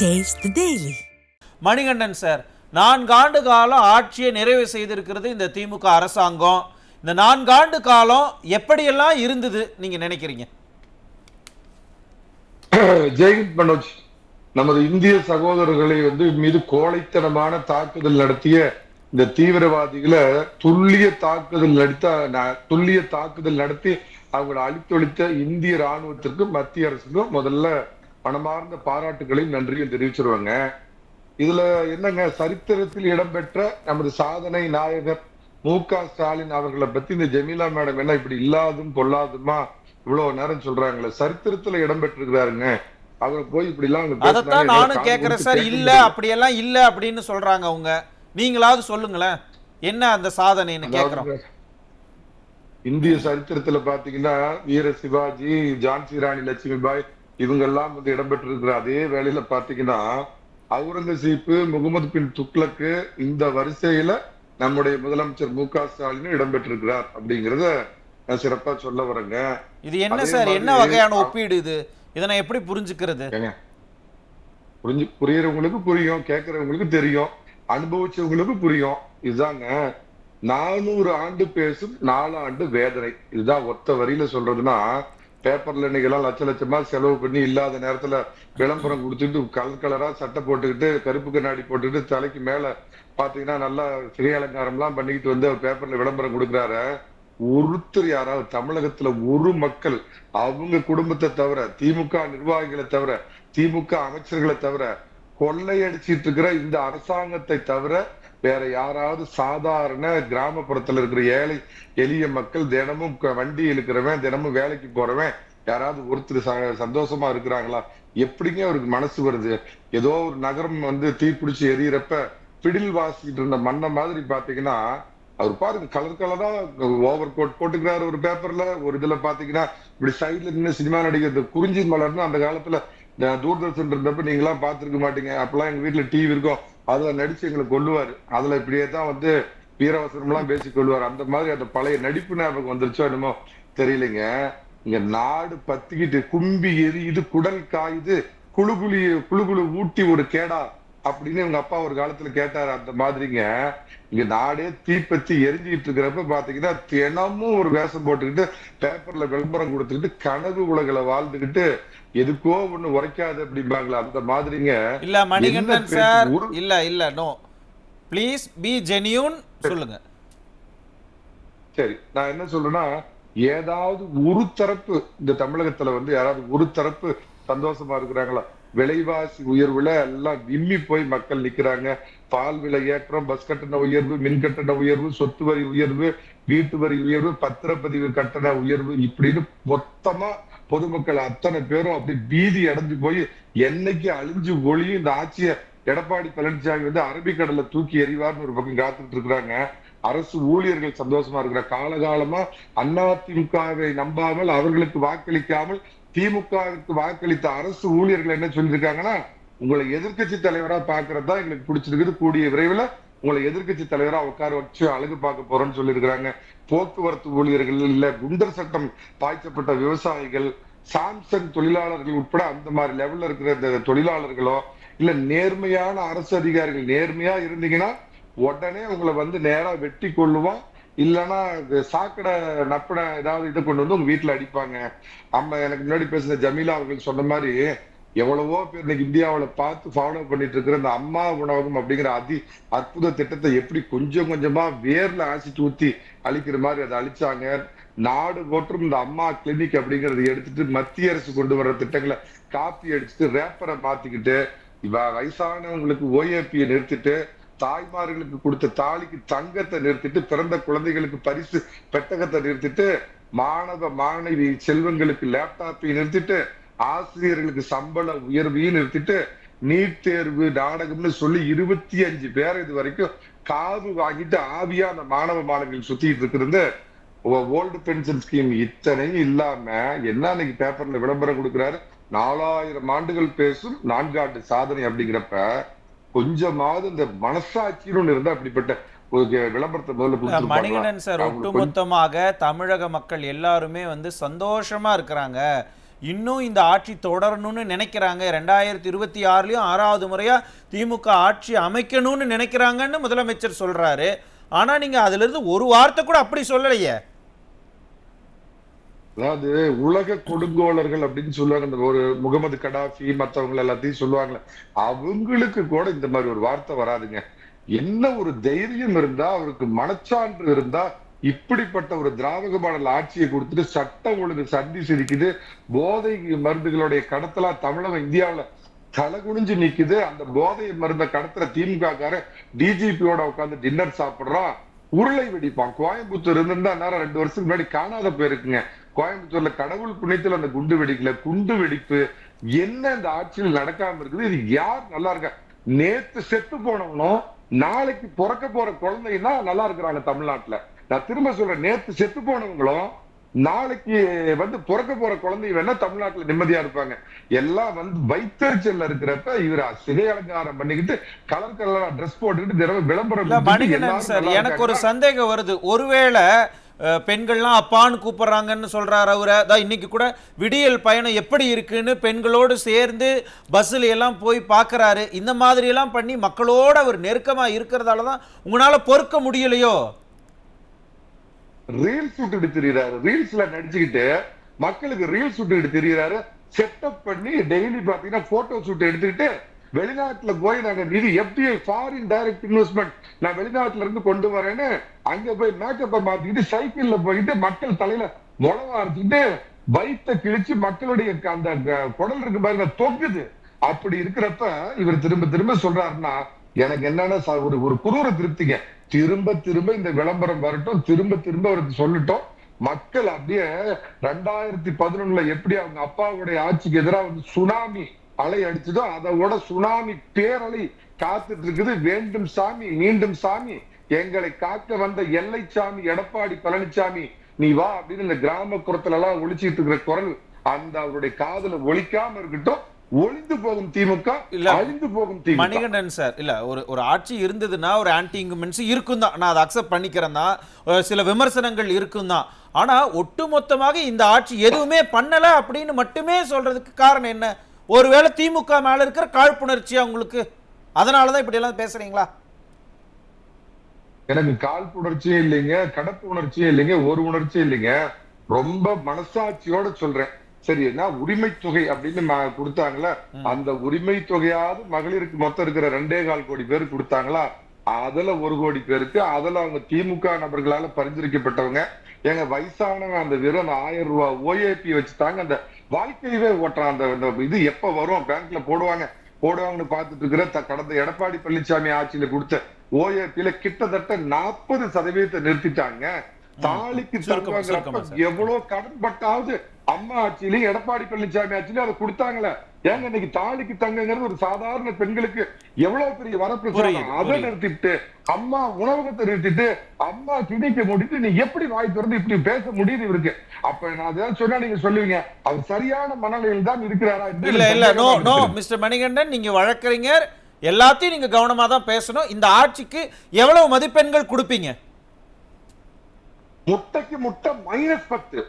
The Daily. Manikandan sir நான்காண்டு காலம் ஆட்சியை நிறைவு செய்திருக்கிறது இந்த திமுக அரசாங்கம் இந்த நான்காண்டு காலம் எப்படியெல்லாம் இருந்தது நீங்க நினைக்கிறீங்க ஜெயந்த் மனோஜ் நமது இந்திய சகோதரர்களை வந்து மீது கோழைத்தனமான தாக்குதல் நடத்திய இந்த தீவிரவாதிகளை துல்லிய தாக்குதல் நடத்த ந- துல்லிய தாக்குதல் நடத்தி அவங்களை அழித்தொழித்த இந்திய ராணுவத்திற்கு மத்திய அரசுக்கும் முதல்ல மனமார்ந்த பாராட்டுகளையும் நன்றியும் தெரிவிச்சிருவாங்க. இதுல என்னங்க? சரித்திரத்தில் இடம்பெற்ற நமது சாதனை நாயகர் மு க ஸ்டாலின் அவர்களை பத்தி இந்த ஜெமீலா மேடம் என்ன இப்படி இல்லாதும் பொல்லாதுமா இவ்வளவு நேரம் சொல்றாங்களே. சரித்திரத்துல இடம்பெற்றிருக்கிறாருங்க. அவர் போய் இப்படி எல்லாம் அதைத்தான் நானும் கேட்கிறேன் கொடுத்து சார். இல்ல. அப்படியெல்லாம் இல்ல அப்படின்னு சொல்றாங்க அவங்க. நீங்களாவது சொல்லுங்களேன். என்ன அந்த சாதனைன்னு கேக்குறோம். அதாவது, இந்திய சரித்திரத்துல பாத்தீங்கன்னா வீர சிவாஜி ஜான்சி ராணி லட்சுமிபாய் இவங்க எல்லாம் வந்து இடம்பெற்றிருக்கிற அதே வேளையில பாத்தீங்கன்னா அவுரங்கசீப்பு முகமது பின் துக்ளக்கு இந்த வரிசையில நம்முடைய முதலமைச்சர் மு க ஸ்டாலின் இடம்பெற்றிருக்கிறார் அப்படிங்கறத நான் சிறப்பா சொல்ல வரேங்க. இது என்ன சார்? என்ன வகையான ஒப்பீடு இது? இதை நான் எப்படி புரிஞ்சுக்கிறது? புரிஞ்சு புரியறவங்களுக்கு புரியும் கேட்கறவங்களுக்கு தெரியும் அனுபவிச்சவங்களுக்கு புரியும். இதுதாங்க நானூறு ஆண்டு பேசும் நாலு ஆண்டு வேதனை. இதுதான் ஒத்த வரியில சொல்றதுன்னா பேப்பர்ல இன்னைக்கெல்லாம் லட்ச லட்சமா செலவு பண்ணி இல்லாத நேரத்துல விளம்பரம் கொடுத்துட்டு கலர் கலரா சட்டை போட்டுக்கிட்டு கருப்பு கண்ணாடி போட்டுக்கிட்டு தலைக்கு மேல பாத்தீங்கன்னா நல்லா சிறை அலங்காரம் எல்லாம் பண்ணிக்கிட்டு வந்து அவர் பேப்பர்ல விளம்பரம் கொடுக்குறாரு. ஒருத்தர் யாராவது தமிழகத்துல ஒரு மக்கள் அவங்க குடும்பத்தை தவிர திமுக நிர்வாகிகளை தவிர திமுக அமைச்சர்களை தவிர கொள்ளையடிச்சிட்டு இருக்கிற இந்த அரசாங்கத்தை தவிர வேற யாராவது சாதாரண கிராமப்புறத்துல இருக்கிற ஏழை எளிய மக்கள் தினமும் வண்டி இழுக்கிறவன் தினமும் வேலைக்கு போறவன் யாராவது ஒருத்தர் ச- சந்தோஷமா இருக்கிறாங்களா? எப்படிங்க அவருக்கு மனசு வருது? ஏதோ ஒரு நகரம் வந்து தீப்பிடிச்சு எரியறப்ப பிடில் வாசிட்டு இருந்த மண்ணை மாதிரி பாத்தீங்கன்னா அவர் பாருங்க கலர் கலரா ஓவர் கோட் போட்டுக்கிறாரு ஒரு பேப்பர்ல ஒரு இதுல பாத்தீங்கன்னா இப்படி சைட்ல நின்று சினிமா நடிக்கிறது குறிஞ்சி மலர்னு அந்த காலத்துல தூர்தர்ஷன் இருந்தப்ப நீங்க எல்லாம் பாத்துருக்க மாட்டீங்க. அப்பெல்லாம் எங்க வீட்டுல டிவி இருக்கும். அதுல நடிச்சு எங்களை கொள்ளுவாரு அதுல இப்படியே தான் வந்து வீரவசனம் எல்லாம் பேசி கொள்வாரு. அந்த மாதிரி அந்த பழைய நடிப்பு ஞாபகம் வந்துருச்சோ என்னமோ தெரியலைங்க. இங்க நாடு பத்திக்கிட்டு கும்பி எரியுது குடல் காயுது குழு குழு குழு ஊட்டி ஒரு கேடா. அப்படின்னு இவங்க அப்பா ஒரு காலத்துல கேட்டாரு அந்த மாதிரிங்க. இங்க நாடே தீப்பத்தி எரிஞ்சுக்கிட்டு இருக்கிறப்ப பாத்தீங்கன்னா தினமும் ஒரு வேஷம் போட்டுக்கிட்டு பேப்பர்ல விளம்பரம் கொடுத்துக்கிட்டு கனவு உலகில வாழ்ந்துகிட்டு எதுக்கோ ஒண்ணு உரைக்காது அப்படிம்பாங்களா அந்த மாதிரிங்க. இல்ல மணிகண்டன்? சார் இல்ல இல்ல நோ ப்ளீஸ் பி ஜெனியூன் சொல்லுங்க. சரி நான் என்ன சொல்றேன்னா ஏதாவது ஒரு தரப்பு இந்த தமிழகத்துல வந்து யாராவது ஒரு தரப்பு சந்தோஷமா இருக்கிறாங்களா? விலைவாசி உயர்வுல எல்லாம் விம்மி போய் மக்கள் நிக்கிறாங்க. பால் விலை ஏற்றம் பஸ் கட்டண உயர்வு மின் கட்டண உயர்வு சொத்து வரி உயர்வு வீட்டு வரி உயர்வு பத்திரப்பதிவு கட்டண உயர்வு இப்படின்னு மொத்தமா பொதுமக்கள் அத்தனை பேரும் அப்படி பீதி அடைஞ்சு போய் என்னைக்கு அழிஞ்சு ஒளியும் இந்த ஆட்சியை எடப்பாடி பழனிசாமி வந்து அரபிக்கடல்ல தூக்கி எறிவார்னு ஒரு பக்கம் காத்துட்டு இருக்கிறாங்க. அரசு ஊழியர்கள் சந்தோஷமா இருக்கிற காலகாலமா அதிமுகவை நம்பாமல் அவர்களுக்கு வாக்களிக்காமல் திமுகவுக்கு வாக்களித்த அரசு ஊழியர்கள் என்ன சொல்லியிருக்காங்கன்னா உங்களை எதிர்க்கட்சி தலைவரா பாக்குறது தான் எங்களுக்கு பிடிச்சிருக்குது. கூடிய விரைவில் உங்களை எதிர்க்கட்சி தலைவரா உட்கார வச்சு அழகு பார்க்க போறோம்னு சொல்லியிருக்கிறாங்க. போக்குவரத்து ஊழியர்கள் இல்ல குண்டர் சட்டம் பாய்ச்சப்பட்ட விவசாயிகள் சாம்சங் தொழிலாளர்கள் உட்பட அந்த மாதிரி லெவல்ல இருக்கிற இந்த தொழிலாளர்களோ இல்ல நேர்மையான அரசு அதிகாரிகள் நேர்மையா இருந்தீங்கன்னா உடனே உங்களை வந்து நேரா வெட்டி கொள்ளுவோம். இல்லைன்னா சாக்கடை நப்படை ஏதாவது இதை கொண்டு வந்து உங்க வீட்டுல அடிப்பாங்க. அம்மா எனக்கு முன்னாடி பேசின ஜமீலா அவர்கள் சொன்ன மாதிரி எவ்வளவோ பேர் இன்னைக்கு இந்தியாவில் பார்த்து ஃபாலோ பண்ணிட்டு இருக்கிற இந்த அம்மா உணவகம் அப்படிங்கிற அதி அற்புத திட்டத்தை எப்படி கொஞ்சம் கொஞ்சமா வேர்ல ஆசிட்டு ஊத்தி அழிக்கிற மாதிரி அதை அழிச்சாங்க. நாடு போற்றும் இந்த அம்மா கிளினிக் அப்படிங்கறத எடுத்துட்டு மத்திய அரசு கொண்டு வர்ற திட்டங்களை காப்பி அடிச்சுட்டு ரேப்பரை மாத்திக்கிட்டு இவ வயசானவங்களுக்கு ஓஏபியை நிறுத்திட்டு தாய்மார்களுக்கு கொடுத்த தாலிக்கு தங்கத்தை நிறுத்திட்டு பிறந்த குழந்தைகளுக்கு பரிசு பெட்டகத்தை நிறுத்திட்டு மாணவ மாணவி செல்வங்களுக்கு லேப்டாப்பை நிறுத்திட்டு ஆசிரியர்களுக்கு சம்பள உயர்வையும் நிறுத்திட்டு நீட் தேர்வு நாடகம்னு சொல்லி இருபத்தி அஞ்சு பேர் இது வரைக்கும் காது வாங்கிட்டு ஆவியா அந்த மாணவ மாணவிகள் சுத்திட்டு இருக்கிறது. ஓல்டு பென்ஷன் ஸ்கீம் இத்தனையும் இல்லாம என்ன இன்னைக்கு பேப்பர்ல விளம்பரம் கொடுக்கிறாரு? நாலாயிரம் ஆண்டுகள் பேசும் நான்காண்டு சாதனை அப்படிங்கிறப்ப கொஞ்சமாவது இந்த மனசாட்சின்னு ஒண்ணு இருந்தா அப்படிப்பட்ட விளம்பரத்தை முதல்ல? மணிகண்டன் சார் ஒட்டுமொத்தமாக தமிழக மக்கள் எல்லாருமே வந்து சந்தோஷமா இருக்கிறாங்க. இன்னும் இந்த ஆட்சி தொடரணும்னு நினைக்கிறாங்க. ரெண்டாயிரத்தி இருபத்தி ஆறுலயும் ஆறாவது முறையா திமுக ஆட்சி அமைக்கணும்னு நினைக்கிறாங்கன்னு முதலமைச்சர் சொல்றாரு. ஆனா நீங்க அதுல இருந்து ஒரு வார்த்தை கூட அப்படி சொல்லலையே. அதாவது உலக கொடுங்கோலர்கள் அப்படின்னு சொல்லுவாங்க. ஒரு முகமது கடாஃபி மற்றவங்க எல்லாத்தையும் சொல்லுவாங்களே. அவங்களுக்கு கூட இந்த மாதிரி ஒரு வார்த்தை வராதுங்க. என்ன ஒரு தைரியம் இருந்தா அவருக்கு மனச்சான்று இருந்தா இப்படிப்பட்ட ஒரு திராவக மாடல் ஆட்சியை கொடுத்துட்டு சட்டம் ஒழுங்கு சந்தி சிரிக்குது. போதை மருந்துகளுடைய கடத்தலா தமிழகம் தலை குனிஞ்சு நிக்குது. அந்த போதை மருந்த கடத்துற திமுக கார டிஜிபியோட உட்காந்து டின்னர் சாப்பிடுறான். உருளை வெடிப்பான். கோயம்புத்தூர் இருந்திருந்தா நேரம் ரெண்டு வருஷத்துக்கு முன்னாடி காணாத போயிருக்குங்க. கோயம்புத்தூர்ல கடவுள் புண்ணியத்துல அந்த குண்டு வெடிக்கல குண்டு வெடிப்பு என்ன இந்த ஆட்சியில் நடக்காம இருக்குது இது யார் நல்லா இருக்கா? நேத்து செத்து போனவனும் நாளைக்கு பிறக்க போற குழந்தைன்னா நல்லா இருக்கிறாங்க தமிழ்நாட்டுல. நான் திரும்ப சொல்றேன் நேத்து செத்து போனவங்களும் நாளைக்கு வந்து பிறக்க போற குழந்தை வேணா தமிழ்நாட்டுல நிம்மதியா இருப்பாங்க. எல்லாம் வந்து வைத்தறிச்சல்ல இருக்கிறப்ப இவர் சிகை அலங்காரம் பண்ணிக்கிட்டு கலர் கலரா ட்ரெஸ் போட்டுக்கிட்டு தினமும் விளம்பரம் எனக்கு ஒரு. சந்தேகம் வருது. ஒருவேளை பெண்கள்லாம் அப்பான்னு கூப்பிடுறாங்கன்னு சொல்கிறார் அவரை. அதான் இன்றைக்கி கூட விடியல் பயணம் எப்படி இருக்குன்னு பெண்களோடு சேர்ந்து பஸ்ஸில் எல்லாம் போய் பார்க்குறாரு இந்த மாதிரியெல்லாம் பண்ணி மக்களோட அவர் நெருக்கமாக இருக்கிறதால தான் உங்களால் பொறுக்க முடியலையோ? ரீல்ஸ் விட்டுட்டு தெரியுறாரு. ரீல்ஸ்ல நடிச்சுக்கிட்டு மக்களுக்கு ரீல்ஸ் விட்டுக்கிட்டு திரியறாரு. செட்டப் பண்ணி டெய்லி பாத்தீங்கன்னா போட்டோ ஷூட் எடுத்துக்கிட்டு வெளிநாட்டுல போய் நாங்க நிதி எஃப்டிஐ ஃபாரின் டைரக்ட் இன்வெஸ்ட்மெண்ட் நான் வெளிநாட்டுல இருந்து கொண்டு வரேன்னு அங்க போய் மேக்கப்பை மாத்திக்கிட்டு சைக்கிள்ல போயிட்டு மக்கள் தலையில முளவா அரைச்சிட்டு வயித்தை கிழிச்சு மக்களுடைய க- அந்த குடல் இருக்கு பாருங்க தொங்குது. அப்படி இருக்கிறப்ப இவர் திரும்ப திரும்ப சொல்றாருன்னா எனக்கு என்னன்னா ஒரு ஒரு குரூர திருப்திங்க. திரும்ப திரும்ப இந்த விளம்பரம் வரட்டும் திரும்ப திரும்ப அவருக்கு சொல்லட்டும். மக்கள் அப்படியே ரெண்டாயிரத்தி பதினொன்னுல எப்படி அவங்க அப்பாவுடைய ஆட்சிக்கு எதிராக வந்து சுனாமி அலை அடிச்சதோ அதோட சுனாமி பேரலை காத்துட்டு இருக்குது வேண்டும் சாமி மீண்டும் சாமி எங்களை காக்க வந்த எல்லை சாமி எடப்பாடி பழனிசாமி நீ வா அப்படின்னு இந்த கிராமப்புறத்துல எல்லாம் ஒழிச்சிட்டு இருக்கிற குரல் அந்த அவருடைய காதுல ஒழிக்காம இருக்கட்டும். ஒளிந்து போகும் திமுக இல்ல. அழிந்து போகும் திமுக. மணிகண்டன் சார் இல்ல ஒரு ஒரு ஆட்சி இருந்ததுன்னா ஒரு ஆன்டி இன்குமென்சி இருக்கும் தான் நான் அதை அக்செப்ட் பண்ணிக்கிறேன் தான். சில விமர்சனங்கள் இருக்கும் தான் ஆனா ஒட்டுமொத்தமாக இந்த ஆட்சி எதுவுமே பண்ணல அப்படின்னு மட்டுமே சொல்றதுக்கு காரணம் என்ன? ஒருவேளை திமுக மேல இருக்கிற காழ்ப்புணர்ச்சியா உங்களுக்கு? அதனாலதான் இப்படி எல்லாம் பேசுறீங்களா? எனக்கு காழ்ப்புணர்ச்சியும் இல்லைங்க கடப்பு உணர்ச்சியும் இல்லைங்க ஒரு உணர்ச்சியும் இல்லைங்க. ரொம்ப மனசாட்சியோட சொல்றேன். சரி என்ன உரிமை தொகை அப்படின்னு கொடுத்தாங்களா? அந்த உரிமை தொகையாவது மகளிருக்கு மொத்தம் இருக்கிற ரெண்டே கால் கோடி பேர் கொடுத்தாங்களா? அதுல ஒரு கோடி பேருக்கு அதுல அவங்க திமுக நபர்களால பரிந்துரைக்கப்பட்டவங்க. எங்க வயசானவங்க அந்த வெறும் ஆயிரம் ரூபாய் ஓஏபி வச்சுட்டாங்க அந்த வாழ்க்கையவே ஓட்டுறான் அந்த இது எப்ப வரும்? பேங்க்ல போடுவாங்க. போடுவாங்கன்னு பார்த்துட்டு இருக்கிற கடந்த எடப்பாடி பழனிசாமி ஆட்சியில கொடுத்த ஓஏபியில கிட்டத்தட்ட நாற்பது சதவீதத்தை நிறுத்திட்டாங்க. தாலிக்கு சார். எவ்வளவு கடன் பட்டாவது அம்மா ஆட்சியிலையும் எடப்பாடி பழனிசாமி ஆட்சியிலும் அதை கொடுத்தாங்களே. ஏங்க இன்னைக்கு தாலிக்கு தங்கங்கிறது ஒரு சாதாரண பெண்களுக்கு எவ்வளவு பெரிய வரப்பிரசாதம்? அதை. நிறுத்திட்டு அம்மா உணவகத்தை நிறுத்திட்டு அம்மா துணிக்க முடிட்டு நீ எப்படி வாய் திறந்து இப்படி பேச முடியுது இவருக்கு? அப்ப நான் அதாவது சொன்னா நீங்க சொல்லுவீங்க. அவர் சரியான மனநிலையில் தான் இருக்கிறாரா இல்ல இல்ல நோ நோ. மிஸ்டர் மணிகண்டன் நீங்க வழக்கறிஞர் எல்லாத்தையும் நீங்க கவனமா தான் பேசணும். இந்த ஆட்சிக்கு எவ்வளவு மதிப்பெண்கள் கொடுப்பீங்க? முட்டைக்கு முட்டை மைனஸ் பத்து.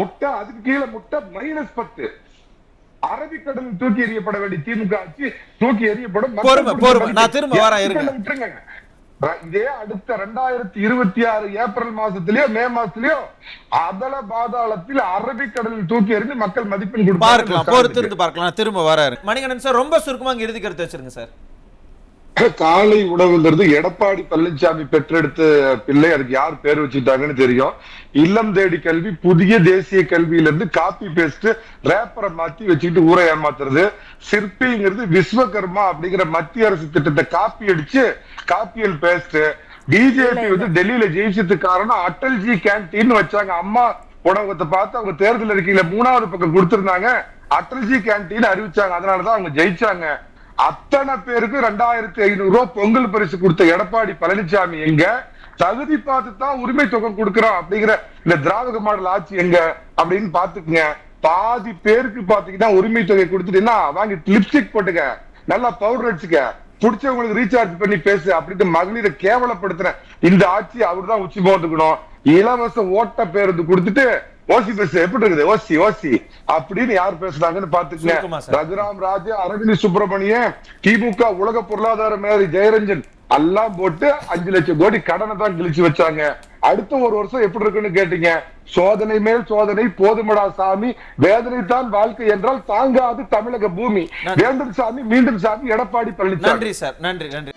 முட்டை அதுக்கு கீழே முட்டை மைனஸ் பத்து. அரபிக்கடலில் தூக்கி எறியப்பட வேண்டிய திமுக ஆட்சி தூக்கி எறியப்படும். அரபிக்கடலை விட்டுருங்க. இதே அடுத்த ரெண்டாயிரத்தி இருபத்தி ஆறு ஏப்ரல் மாசத்திலயோ மே மாசத்திலயோ அதல பாதாளத்தில் அரபிக்கடலில் தூக்கி எறிந்து மக்கள் மதிப்பெண் கொடுப்பாங்க பார்க்கலாம் பார்க்கலாம். திரும்ப வராரு மணிகண்டன் சார் ரொம்ப சுருக்கமா இங்க இறுதி கருத்து வச்சிருங்க சார். காலை உணவுங்கிறது எடப்பாடி பழனிசாமி பெற்றெடுத்த பிள்ளை அதுக்கு யார் பேர் வச்சுட்டாங்கன்னு தெரியும். இல்லம் தேடி கல்வி புதிய தேசிய கல்வியில இருந்து காப்பி பேஸ்ட் ரேப்பரை மாத்தி வச்சுக்கிட்டு ஊரை ஏமாத்துறது. சிற்பிங்கிறது விஸ்வகர்மா அப்படிங்கிற மத்திய அரசு திட்டத்தை காப்பி அடிச்சு காப்பியல் பேஸ்ட் பிஜேபி வந்து டெல்லியில ஜெயிச்சதுக்கு காரணம் அட்டல்ஜி கேன்டீன் வச்சாங்க. அம்மா உணவகத்தை பார்த்து அவங்க தேர்தல் அறிக்கையில மூணாவது பக்கம் கொடுத்திருந்தாங்க. அட்டல்ஜி கேன்டீன் அறிவிச்சாங்க. அதனாலதான் அவங்க ஜெயிச்சாங்க. அத்தனை பேருக்கு ரெண்டாயிரத்தி ஐநூறு ரூபாய் பொங்கல் பரிசு கொடுத்த எடப்பாடி பழனிசாமி எங்க? தகுதி பார்த்து தான் உரிமை தொகை கொடுக்கிறோம் அப்படிங்கிற இந்த திராவிட மாடல் ஆட்சி எங்க? அப்படின்னு பாத்துக்குங்க பாதி பேருக்கு பாத்தீங்கன்னா உரிமை தொகை கொடுத்துட்டீங்கன்னா வாங்கி லிப்ஸ்டிக் போட்டுக்க. நல்லா பவுடர் அடிச்சுக்க. பிடிச்சவங்களுக்கு ரீசார்ஜ் பண்ணி பேசு அப்படின்ட்டு மகளிரை கேவலப்படுத்துற இந்த ஆட்சி அவர் தான் உச்சி போட்டுக்கணும். இலவச ஓட்ட பேருந்து கொடுத்துட்டு ஓசி பஸ் எப்படி இருக்குது? ஓசி ஓசி. அப்படின்னு யார் பேசுறாங்கன்னு பாத்துக்கங்க. ரகுராம் ராஜு அரவிந்த் சுப்பிரமணியன் திமுக உலக பொருளாதார மேரி ஜெயரஞ்சன் எல்லாம் போட்டு அஞ்சு லட்சம் கோடி கடனை தான் கிழிச்சு வச்சாங்க. அடுத்த ஒரு வருஷம் எப்படி இருக்குன்னு கேட்டீங்க? சோதனை மேல் சோதனை போதுமடா சாமி. வேதனை தான் வாழ்க்கை என்றால் தாங்காது தமிழக பூமி. வேண்டும் சாமி மீண்டும் சாமி எடப்பாடி பழனிசாமி. நன்றி சார் நன்றி நன்றி.